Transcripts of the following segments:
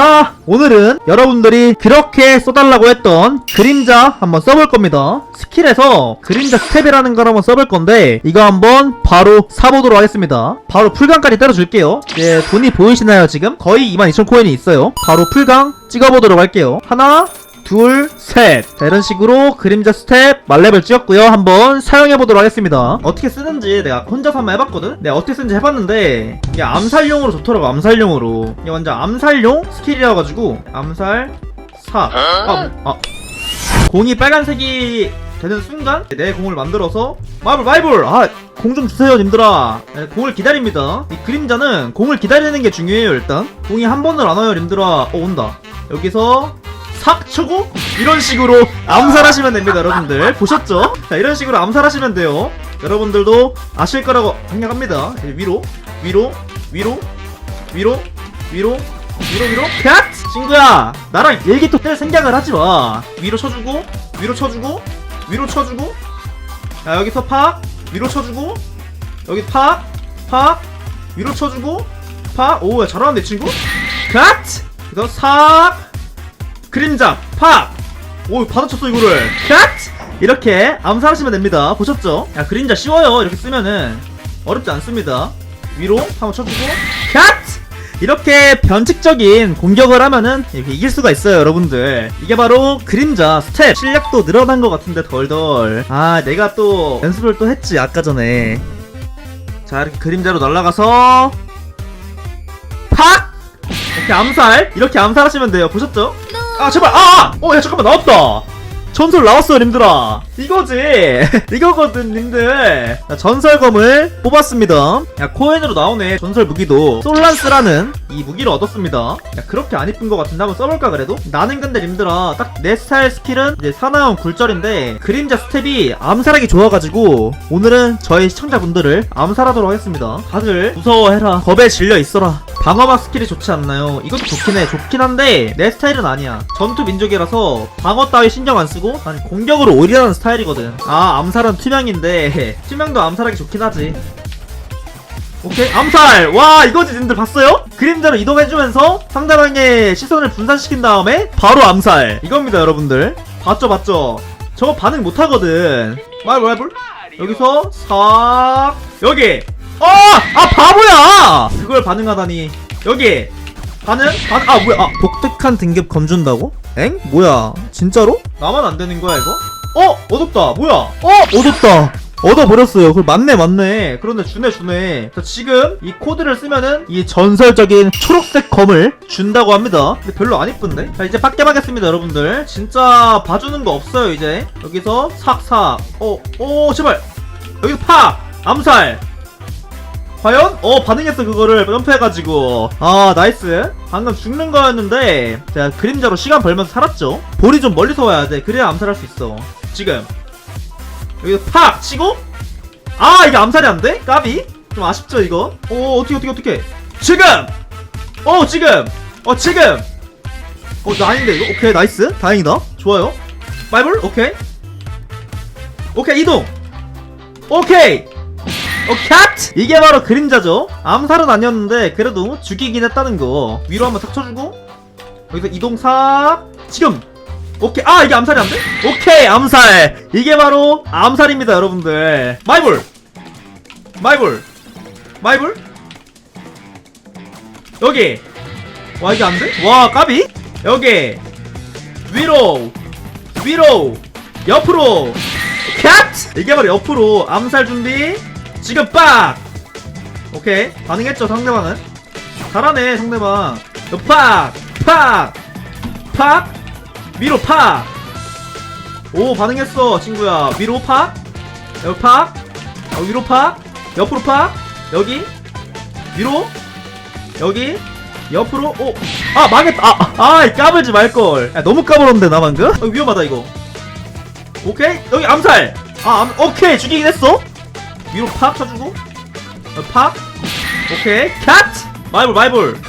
자 오늘은 여러분들이 그렇게 써달라고 했던 그림자 한번 써볼 겁니다. 스킬에서 그림자 스텝이라는 걸 한번 써볼 건데 이거 한번 바로 사보도록 하겠습니다. 바로 풀강까지 때려줄게요. 예 돈이 보이시나요 지금? 거의 22,000 코인이 있어요. 바로 풀강 찍어보도록 할게요. 하나 둘, 셋. 자, 이런 식으로 그림자 스텝 말렙을 찍었고요. 한번 사용해보도록 하겠습니다. 어떻게 쓰는지 내가 혼자서 한번 해봤거든? 내가 어떻게 쓰는지 해봤는데, 이게 암살용으로 좋더라고, 암살용으로. 이게 완전 암살용 스킬이라가지고, 암살, 사. 아, 아. 공이 빨간색이 되는 순간, 내 공을 만들어서, 마이블, 마이블! 아, 공 좀 주세요, 님들아. 네, 공을 기다립니다. 이 그림자는 공을 기다리는 게 중요해요, 일단. 공이 한 번을 안 와요, 님들아. 어, 온다. 여기서, 삭 쳐고 이런 식으로 암살하시면 됩니다 여러분들. 보셨죠? 자 이런 식으로 암살하시면 돼요. 여러분들도 아실 거라고 생각합니다. 이제 위로 위로 위로 위로 위로 위로 위로. 갓! 친구야 나랑 일기토 뗄 생각을 하지마. 위로 쳐주고 위로 쳐주고 위로 쳐주고. 자 여기서 팍 위로 쳐주고. 여기 팍 팍 위로 쳐주고. 팍오 잘하는데 친구? 갓! 그래서 삭 그림자 팍! 오 받아쳤어 이거를 캣! 이렇게 암살하시면 됩니다 보셨죠? 야 그림자 쉬워요 이렇게 쓰면은 어렵지 않습니다 위로 한번 쳐주고 캣! 이렇게 변칙적인 공격을 하면은 이렇게 이길 수가 있어요 여러분들 이게 바로 그림자 스텝 실력도 늘어난 것 같은데 덜덜 아 내가 또 연습을 또 했지 아까 전에 자 이렇게 그림자로 날아가서 팍! 이렇게 암살 이렇게 암살하시면 돼요 보셨죠? 아 제발 아! 어 야 잠깐만 나왔다 전설 나왔어요 님들아 이거지. 이거거든 님들. 자, 전설검을 뽑았습니다. 야 코인으로 나오네 전설 무기도. 솔란스라는 이 무기를 얻었습니다. 야 그렇게 안 이쁜 것 같은데 한번 써볼까 그래도? 나는 근데 님들아 딱 내 스타일 스킬은 이제 사나운 굴절인데 그림자 스텝이 암살하기 좋아가지고 오늘은 저희 시청자분들을 암살하도록 하겠습니다. 다들 무서워해라. 겁에 질려 있어라. 방어막 스킬이 좋지 않나요? 이것도 좋긴 해. 좋긴 한데 내 스타일은 아니야. 전투 민족이라서 방어 따위 신경 안 쓰고 난 공격으로 오리라는 스타일 이거든. 아 암살은 투명인데 투명도 암살하기 좋긴 하지. 오케이 암살 와 이거지 님들 봤어요? 그림자로 이동해주면서 상대방의 시선을 분산시킨 다음에 바로 암살 이겁니다 여러분들 봤죠 봤죠 저거 반응 못하거든 말볼 말볼 여기서 싹 여기 어! 아 바보야! 그걸 반응하다니 여기 반응? 반응? 아 뭐야 아 독특한 등급 검준다고? 엥? 뭐야 진짜로? 나만 안 되는 거야 이거? 어! 얻었다 뭐야 어! 얻었다 얻어버렸어요. 그걸 맞네, 맞네. 그런데 주네, 주네. 자, 지금 이 코드를 쓰면은 이 전설적인 초록색 검을 준다고 합니다. 근데 별로 안 이쁜데? 자, 이제 밖에 가겠습니다, 여러분들. 진짜 봐주는 거 없어요, 이제. 여기서 삭삭. 어, 어, 제발. 여기서 팍! 암살! 과연? 어 반응했어 그거를 점프해가지고 아 나이스 방금 죽는 거였는데 제가 그림자로 시간 벌면서 살았죠 볼이 좀 멀리서 와야 돼 그래야 암살할 수 있어 지금 여기서 팍 치고 아 이게 암살이 안 돼? 까비? 좀 아쉽죠 이거? 어 어떻게 어떻게 어떻게 지금! 어 지금! 어 지금! 어나 아닌데 이거? 오케이 나이스 다행이다 좋아요 마이블 오케이 오케이 이동 오케이 어, 캣! 이게 바로 그림자죠. 암살은 아니었는데, 그래도 죽이긴 했다는 거. 위로 한번 탁 쳐주고, 여기서 이동 싹, 지금! 오케이, 아, 이게 암살이 안 돼? 오케이, 암살! 이게 바로 암살입니다, 여러분들. 마이볼! 마이볼! 마이볼? 여기! 와, 이게 안 돼? 와, 까비? 여기! 위로! 위로! 옆으로! 캣! 이게 바로 옆으로 암살 준비 지금 빡! 오케이 반응했죠 상대방은 잘하네 상대방 여, 팍! 팍! 팍! 위로 팍! 오 반응했어 친구야 위로 팍! 여기 팍! 어, 위로 팍! 옆으로 팍! 여기 위로 여기 옆으로 오! 아 망했다! 아! 아 까불지 말걸 야, 너무 까불었는데 나 방금? 어, 위험하다 이거 오케이 여기 암살! 아 암, 오케이 죽이긴 했어 위로 팍 쳐주고 어, 팍 오케이 cat트 마이볼 마이볼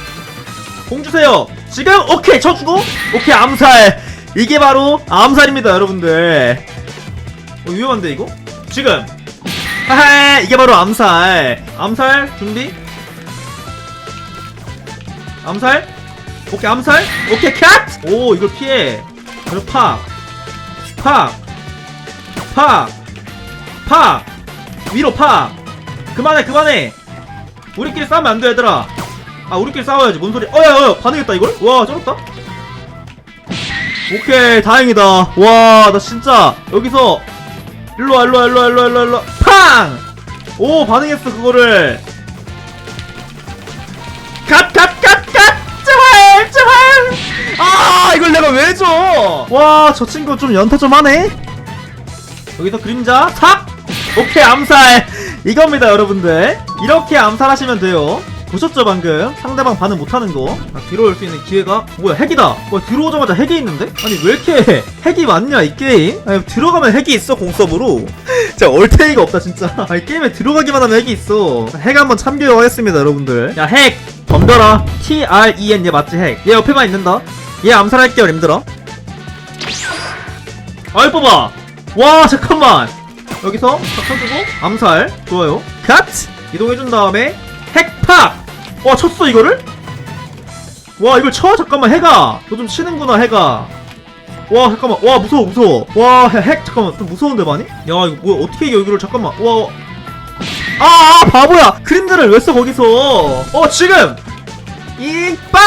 공 주세요 지금 오케이 쳐주고 오케이 암살 이게 바로 암살입니다 여러분들. 어, 위험한데 이거? 지금. 하하 이게 바로 암살. 암살? 준비? 암살? 오케이 암살? 오케이 캣 오 이걸 피해. 그리고 팍 팍 팍 팍 위로 팍 그만해 그만해. 우리끼리 싸우면 안 돼 얘들아. 아 우리끼리 싸워야지. 뭔 소리. 어야 어야 반응했다 이걸? 와 쩔었다 오케이 다행이다. 와 나 진짜 여기서 일로와 일로와 일로와 일로와 일로와 일로와. 팡 오 반응했어 그거를. 갓갓갓갓! 제발 제발! 아 이걸 내가 왜 줘 와 저 친구 좀 연타 좀 하네. 여기서 그림자 삭! 오케이 암살. 이겁니다 여러분들. 이렇게 암살하시면 돼요 보셨죠 방금? 상대방 반응 못하는 거. 아, 뒤로 올 수 있는 기회가 뭐야 핵이다. 와 뒤로 오자마자 핵이 있는데? 아니 왜 이렇게 핵이 많냐 이 게임? 아니, 들어가면 핵이 있어 공섭으로. 진짜 얼테이가 없다 진짜. 아니 게임에 들어가기만 하면 핵이 있어. 핵 한번 참교육하겠습니다 여러분들. 야 핵! 덤벼라. T-R-E-N 얘 맞지 핵? 얘 옆에만 있는다? 얘 암살할게요 님들아. 아이 뽑아. 와 잠깐만. 여기서 탁 쳐주고. 암살. 좋아요. 갓! 이동해준 다음에 핵팍 와 쳤어 이거를? 와 이걸 쳐? 잠깐만 해가. 너 좀 치는구나 해가. 와 잠깐만. 와 무서워 무서워. 와 핵 잠깐만. 좀 무서운데 많이? 야 이거 뭐야? 어떻게 여기를 잠깐만. 와 아, 아 바보야. 그림자를 왜써 거기서? 어 지금! 이빵!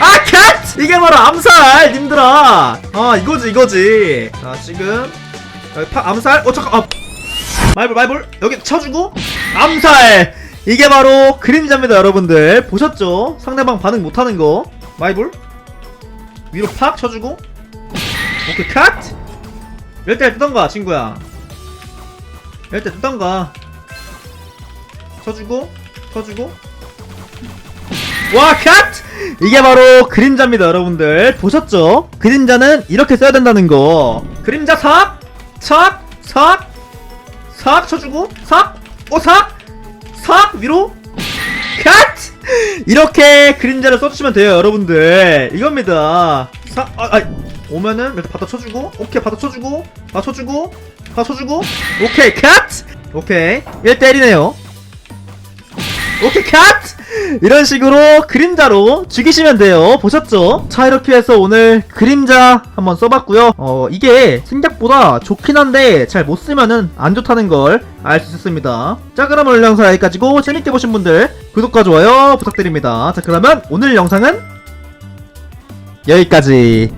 아 캣! 이게 바로 암살 님들아. 아 이거지 이거지. 자 지금. 여기 파 암살? 어 잠깐 아. 마이볼 마이볼. 여기 쳐주고. 암살 이게 바로 그림자입니다 여러분들 보셨죠 상대방 반응 못하는 거 마이볼 위로 팍 쳐주고 오케이 컷 1대1 뜨던가 친구야 1대1 뜨던가 쳐주고 쳐주고 와 컷! 이게 바로 그림자입니다 여러분들 보셨죠? 그림자는 이렇게 써야 된다는 거 그림자 삭! 삭! 삭! 삭 쳐주고 삭! 어 삭! 삭! 위로 컷! 이렇게 그림자를 써주시면 돼요 여러분들 이겁니다 삭! 아, 아 오면은 이렇게 받아 쳐주고 오케이 받아 쳐주고 받아 쳐주고 받아 쳐주고 오케이 컷! 오케이 1대1이네요 오케이 컷! 이런 식으로 그림자로 죽이시면 돼요. 보셨죠? 자 이렇게 해서 오늘 그림자 한번 써봤고요. 어 이게 생각보다 좋긴 한데 잘 못 쓰면은 안 좋다는 걸 알 수 있었습니다. 자 그럼 오늘 영상 여기까지고 재밌게 보신 분들 구독과 좋아요 부탁드립니다. 자 그러면 오늘 영상은 여기까지